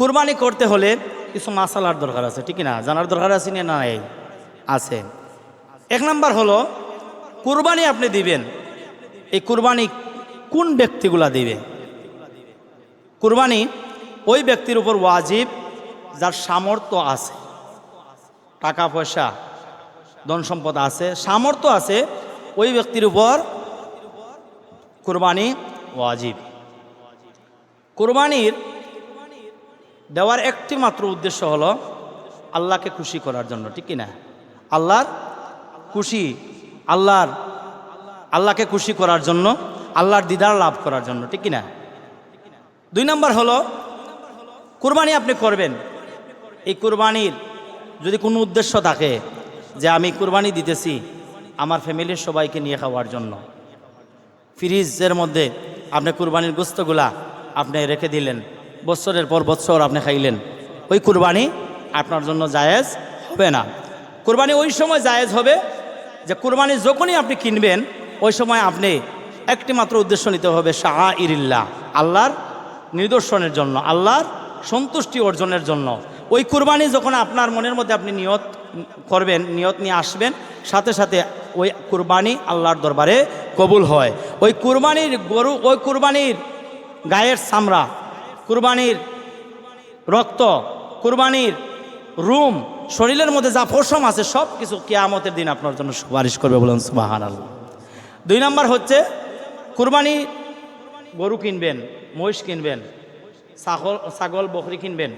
কুরবানি করতে হলে কিছু মাসালার দরকার আছে, ঠিক না জানার দরকার আছে না? নাই। আছে। এক নাম্বার হলো, কুরবানি আপনি দিবেন, এই কুরবানি কোন ব্যক্তিগুলা দিবে? কুরবানি ওই ব্যক্তির উপর ওয়াজিব, যার সামর্থ্য আছে। টাকা পয়সা, ধন সম্পদ আছে, সামর্থ্য আছে, ওই ব্যক্তির উপর কুরবানি ওয়াজিব। কুরবানির দেওয়ার একটি মাত্র উদ্দেশ্য হলো আল্লাহকে খুশি করার জন্য, ঠিক না আল্লাহর খুশি, আল্লাহর, আল্লাহকে খুশি করার জন্য, আল্লাহর দিদার লাভ করার জন্য, ঠিক না দুই নম্বর হলো, কুরবানি আপনি করবেন। এই কুরবানির যদি কোনো উদ্দেশ্য থাকে যে আমি কুরবানি দিতেছি আমার ফ্যামিলির সবাইকে নিয়ে খাওয়ার জন্য, ফ্রিজের মধ্যে আপনি কুরবানির গোস্তগুলা আপনি রেখে দিলেন বছরের পর বছর আপনি খাইলেন। ওই কুরবানি আপনার জন্য জায়েজ হবে না। কুরবানি ওই সময় জায়েজ হবে যে কুরবানি যখনই আপনি কিনবেন, ওই সময় আপনি একটি মাত্র উদ্দেশ্য নিতে হবে শাহ ইরিল্লা আল্লাহর নিদর্শনের জন্য, আল্লাহর সন্তুষ্টি অর্জনের জন্য। ওই কুরবানি যখন আপনার মনের মধ্যে আপনি নিয়ত করবেন, নিয়ত নিয়ে আসবেন, সাথে সাথে ওই কুরবানি আল্লাহর দরবারে কবুল হয়। ওই কুরবানির গরু, ওই কুরবানির গায়ের চামড়া কুরবানির রক্ত, কুরবানির রুম, শরীরের মধ্যে যা পশম আছে সব কিছু কেয়ামতের দিন আপনার জন্য সুপারিশ করবে বলুন সুবাহান আল্লাহ দুই নম্বর হচ্ছে, কুরবানি গরু কিনবেন, মহিষ কিনবেন, ছাগল ছাগল, বকরি কিনবেন,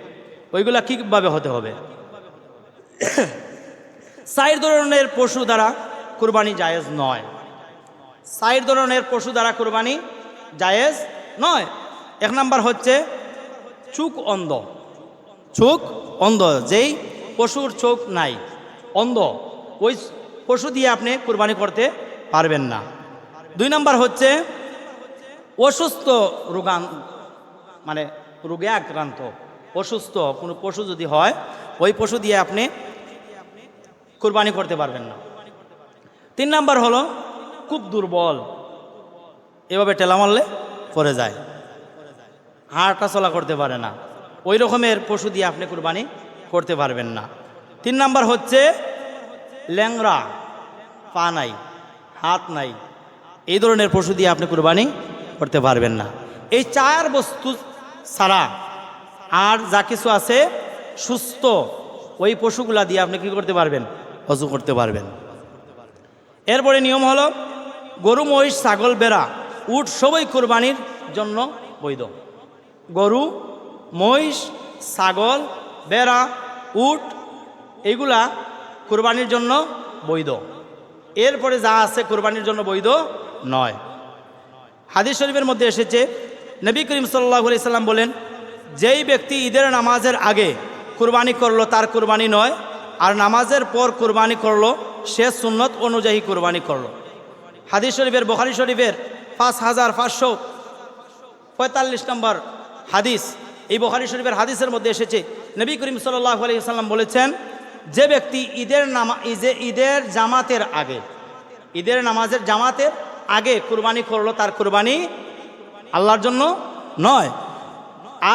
ওইগুলা কীভাবে হতে হবে? চার ধরনের পশু দ্বারা কুরবানি জায়েজ নয়। চার ধরনের পশু দ্বারা কুরবানি জায়েজ নয়। এক নাম্বার হচ্ছে চুক অন্ধ। চোখ অন্ধ, যেই পশুর চোখ নাই। অন্ধ। ওই পশু দিয়ে আপনি কুরবানি করতে পারবেন না। দুই নাম্বার হচ্ছে অসুস্থ রোগান মানে রোগে আক্রান্ত। অসুস্থ কোনো পশু যদি হয়, ওই পশু দিয়ে আপনি কুরবানি করতে পারবেন না। তিন নাম্বার হলো খুব দুর্বল। এভাবে টেলা মারলে যায়। হাঁটা চলা করতে পারে না। ওই রকমের পশু দিয়ে আপনি কুরবানি করতে পারবেন না। তিন নাম্বার হচ্ছে ল্যাংরা পা নাই, হাত নাই, এই ধরনের পশু দিয়ে আপনি কুরবানি করতে পারবেন না। এই চার বস্তু ছাড়া আর যা কিছু আছে সুস্থ, ওই পশুগুলা দিয়ে আপনি কি করতে পারবেন? অজু করতে পারবেন। এরপরে নিয়ম হলো গরু, মহিষ, ছাগল, বেড়া, উট সবই কোরবানির জন্য বৈধ। গরু, মহিষ, ছাগল বেড়া উট, এগুলা কোরবানির জন্য বৈধ। এরপরে যা আছে কোরবানির জন্য বৈধ নয়। হাদিস শরীফের মধ্যে এসেছে, নবী করিম সাল্লাহ সাল্লাম বলেন, যেই ব্যক্তি ঈদের নামাজের আগে কুরবানি করল, তার কুরবানি নয়, আর নামাজের পর কুরবানি করল, সে সুন্নত অনুযায়ী কুরবানি করল। হাদিস শরীফের, বখারি শরীফের পাঁচ হাজার পাঁচশো পঁয়তাল্লিশ নম্বর হাদিস, এই বখারি শরীফের হাদিসের মধ্যে এসেছে। নবী করিম সাল্লাহ আলাইসাল্লাম বলেছেন, যে ব্যক্তি ঈদের নামা, ঈদে, ঈদের জামাতের আগে, ঈদের নামাজের জামাতের আগে কুরবানি করল, তার কুরবানি আল্লাহর জন্য নয়।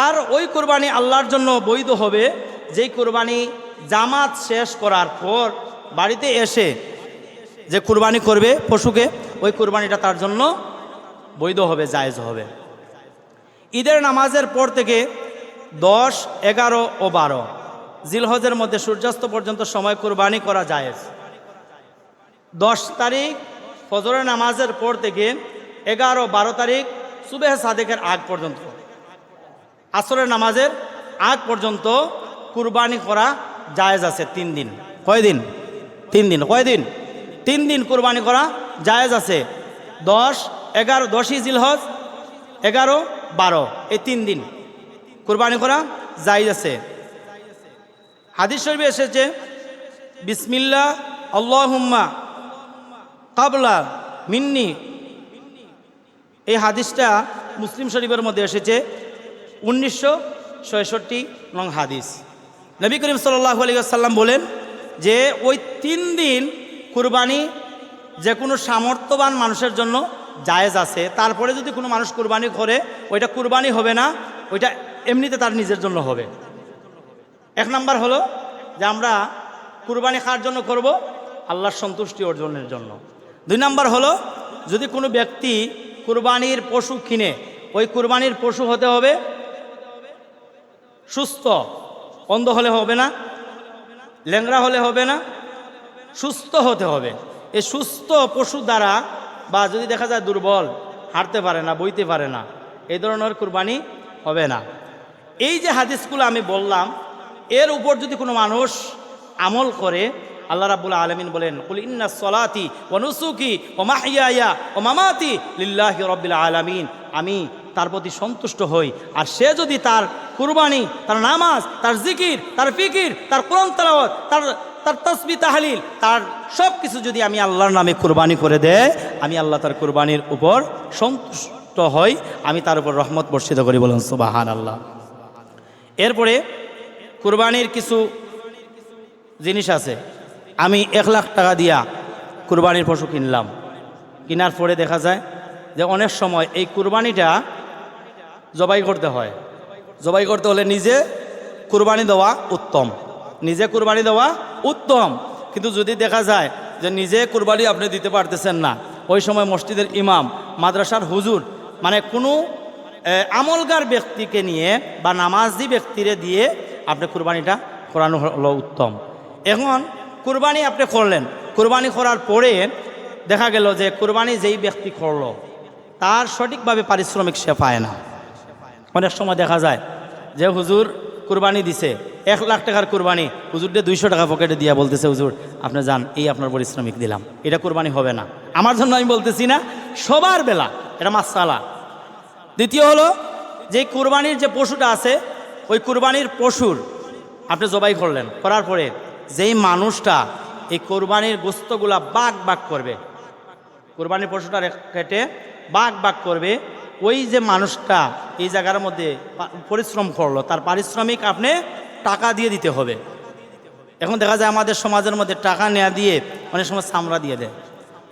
আর ওই কুরবানি আল্লাহর জন্য বৈধ হবে, যেই কুরবানি জামাত শেষ করার পর বাড়িতে এসে যে কুরবানি করবে পশুকে, ওই কুরবানিটা তার জন্য বৈধ হবে, জায়েজ হবে। ঈদের নামাজের পর থেকে দশ, এগারো ও বারো। জিলহজের মধ্যে সূর্যাস্ত পর্যন্ত সময় কুরবানি করা জায়েজ। দশ তারিখ ফজরের নামাজের পর থেকে এগারো, বারো তারিখ সুবেহ সাদেকের আগ পর্যন্ত। আসরের নামাজের আগ পর্যন্ত কুরবানি করা জায়েজ আছে তিন দিন। কয় দিন? তিন দিন। কয় দিন? তিন দিন কুরবানি করা জায়েজ আছে। দশ, এগারো, দশই জিলহজ, এগারো বারো। এই তিন দিন। কুরবানি করা জায়েজ আছে। হাদিস শরীফে এসেছে, বিসমিল্লা, আল্লাহুম্মা, কাবলা, মিন্নি। এই হাদিসটা মুসলিম শরীফের মধ্যে এসেছে, উনিশশো ছয়ষট্টি নং হাদিস। নবী করিম সাল্লাহ আলিয়াল্লাম বলেন যে, ওই তিন দিন কুরবানি যে কোনো সামর্থ্যবান মানুষের জন্য জায়েজ আছে। তারপরে যদি কোনো মানুষ কুরবানি করে, ওইটা কুরবানি হবে না, ওইটা এমনিতে তার নিজের জন্য হবে। এক নাম্বার হলো যে আমরা কুরবানি খাওয়ার জন্য করব, আল্লাহর সন্তুষ্টি অর্জনের জন্য। দুই নাম্বার হলো যদি কোনো ব্যক্তি কুরবানির পশু কিনে, ওই কুরবানির পশু হতে হবে সুস্থ, অন্ধ হলে হবে না, ল্যাংড়া হলে হবে না, সুস্থ হতে হবে। এই সুস্থ পশু দ্বারা বা যদি দেখা যায় দুর্বল, হাঁটতে পারে না, বইতে পারে না এই ধরনের কুরবানি হবে না। এই যে হাদিসগুলো আমি বললাম, এর উপর যদি কোনো মানুষ আমল করে, আল্লাহ রাবুল আলমিন বলেন, কুল ইন্না সলাতি ও নুসুকি ও মাহিয়া ও মামাতি লিল্লাহি রব্বিল আলামিন। আমি তার প্রতি সন্তুষ্ট হই। আর সে যদি তার কুরবানি, তার নামাজ, তার জিকির, তার ফিকির, তার কোরআন তালাওয়াত, তার তার তসবি তাহলিল, তার সব কিছু যদি আমি আল্লাহর নামে কুরবানি করে দেয়, আমি আল্লাহ তার কুরবানির উপর সন্তুষ্ট হই, আমি তার উপর রহমত বর্ষিত করি বলুন সুবাহান আল্লাহ এরপরে কুরবানির কিছু জিনিস আছে। আমি এক লাখ টাকা দিয়া কুরবানির পশু কিনলাম। কেনার পরে দেখা যায় যে অনেক সময় এই কুরবানিটা জবাই করতে হয়। জবাই করতে হলে নিজে কুরবানি দেওয়া উত্তম। নিজে কুরবানি দেওয়া উত্তম। কিন্তু যদি দেখা যায় যে নিজে কুরবানি আপনি দিতে পারতেছেন না, ওই সময় মসজিদের ইমাম, মাদ্রাসার হুজুর মানে কোনো আমলগার ব্যক্তিকে নিয়ে বা নামাজি ব্যক্তিরে দিয়ে আপনি কুরবানিটা করানো হলো উত্তম। এখন কুরবানি আপনি করলেন। কুরবানি করার পরে দেখা গেল যে কুরবানি যেই ব্যক্তি করল, তার সঠিকভাবে পারিশ্রমিক সে পায় না। অনেক সময় দেখা যায় যে হুজুর কুরবানি দিছে। এক লাখ টাকার কুরবানি। হুজুরকে দুইশো টাকা পকেটে দিয়া বলতেছে, হুজুর, আপনি যান, এই আপনার পরিশ্রমিক দিলাম। এটা কুরবানি হবে না। আমার জন্য আমি বলতেছি না, সবার বেলা। এটা মাসালা। দ্বিতীয় হলো, যে কুরবানির যে পশুটা আছে, ওই কুরবানির পশুর, আপনি জবাই করলেন। করার পরে যেই মানুষটা এই কোরবানির গোস্তগুলা বাঘ বাঘ করবে, কোরবানির পশুটা কেটে বাঘ বাঘ করবে ওই যে মানুষটা এই জায়গার মধ্যে পরিশ্রম করল, তার পারিশ্রমিক আপনি টাকা দিয়ে দিতে হবে। এখন দেখা যায় আমাদের সমাজের মধ্যে টাকা নেওয়া দিয়ে অনেক সময় চামড়া দিয়ে দেয়,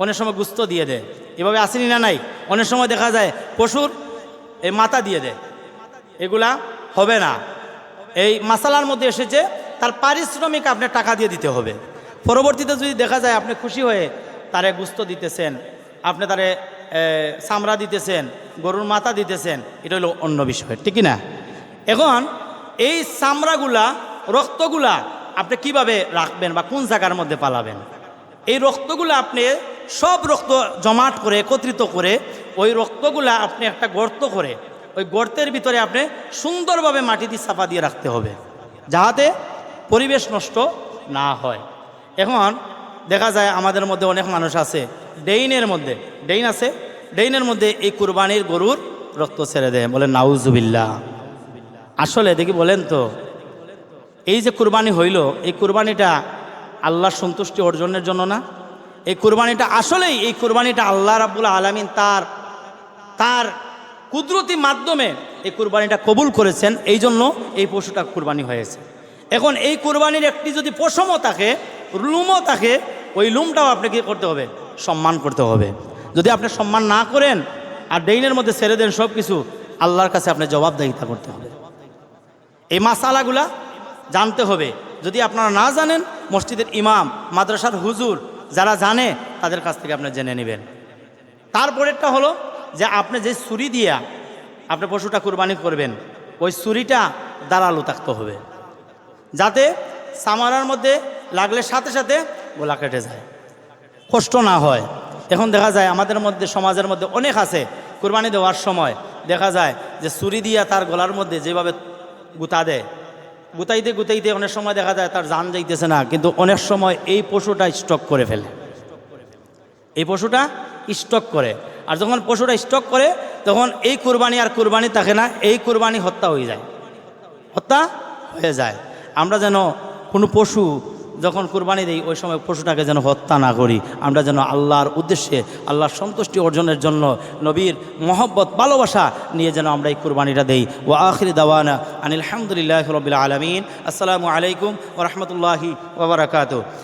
অনেক সময় গুস্ত দিয়ে দেয়। এভাবে আসেনি না নাই? অনেক সময় দেখা যায় পশুর এই মাথা দিয়ে দেয়। এগুলা হবে না। এই মাসালার মধ্যে এসেছে, তার পারিশ্রমিক আপনি টাকা দিয়ে দিতে হবে। পরবর্তীতে যদি দেখা যায় আপনি খুশি হয়ে তারে গুস্ত দিতেছেন, আপনি তারে চামড়া দিতেছেন, গরুর মাথা দিতেছেন, এটা হলো অন্য বিষয়, ঠিক না এখন এই চামড়াগুলা, রক্তগুলা আপনি কীভাবে রাখবেন বা কোন জায়গার মধ্যে পালাবেন? এই রক্তগুলো আপনি সব রক্ত জমাট করে, একত্রিত করে, ওই রক্তগুলা আপনি একটা গর্ত করে, ওই গর্তের ভিতরে আপনি সুন্দরভাবে মাটি দিয়ে চাপা দিয়ে রাখতে হবে, যাহাতে পরিবেশ নষ্ট না হয়। এখন দেখা যায় আমাদের মধ্যে অনেক মানুষ আছে, ডেইনের মধ্যে, ডেইন আছে, ডেইনের মধ্যে এই কুরবানির গরুর রক্ত ছেড়ে দেয়, বলে নাউজুবিল্লা আসলে দেখি বলেন তো, এই যে কুরবানি হইল, এই কুরবানিটা আল্লাহর সন্তুষ্টি অর্জনের জন্য না? এই কুরবানিটা আসলেই, এই কুরবানিটা আল্লাহ রাবুল আলমিন তার তার কুদরতি মাধ্যমে এই কুরবানিটা কবুল করেছেন, এই জন্য এই পশুটা কুরবানি হয়েছে। এখন এই কুরবানির একটি যদি পশমও থাকে লুমও থাকে ওই লুমটাও আপনাকে করতে হবে, সম্মান করতে হবে। যদি আপনি সম্মান না করেন আর ডেইনের মধ্যে ছেড়ে দেন সব কিছু আল্লাহর কাছে আপনি জবাবদাহিতা করতে হবে। এই মাসালাগুলা জানতে হবে। যদি আপনারা না জানেন, মসজিদের ইমাম, মাদ্রাসার হুজুর যারা জানে, তাদের কাছ থেকে আপনি জেনে নেবেন। তারপরেরটা হলো যে আপনি যে ছুরি দিয়া আপনি পশুটা কুরবানি করবেন, ওই ছুরিটা দাঁড়াল থাকতে হবে। যাতে সামারার মধ্যে লাগলে সাথে সাথে গোলা কেটে যায়। কষ্ট না হয়। এখন দেখা যায় আমাদের মধ্যে, সমাজের মধ্যে অনেক আছে, কোরবানি দেওয়ার সময় দেখা যায় যে ছুরি দিয়া তার গলার মধ্যে যেভাবে গুতা দেয়, গুতাইতে গুতাইতে অনেক সময় দেখা যায় তার জান যাইতেছে না, কিন্তু অনেক সময় এই পশুটা স্টক করে ফেলে। এই পশুটা স্টক করে। আর যখন পশুটা স্টক করে, তখন এই কুরবানি আর কুরবানি থাকে না, এই কুরবানি হত্যা হয়ে যায়। হত্যা হয়ে যায়। আমরা যেন কোনো পশু যখন কোরবানি দিই, ওই সময় পশুটাকে যেন হত্যা না করি। আমরা যেন আল্লাহর উদ্দেশ্যে, আল্লাহর সন্তুষ্টি অর্জনের জন্য নবীর মহব্বত, ভালোবাসা নিয়ে যেন আমরা এই কুরবানিটা দেই। ও আখরি দাওয়ানা আনিল আলহামদুলিল্লাহ রবিল আলমিন। আসসালামু আলাইকুম ও রহমতুল্লাহি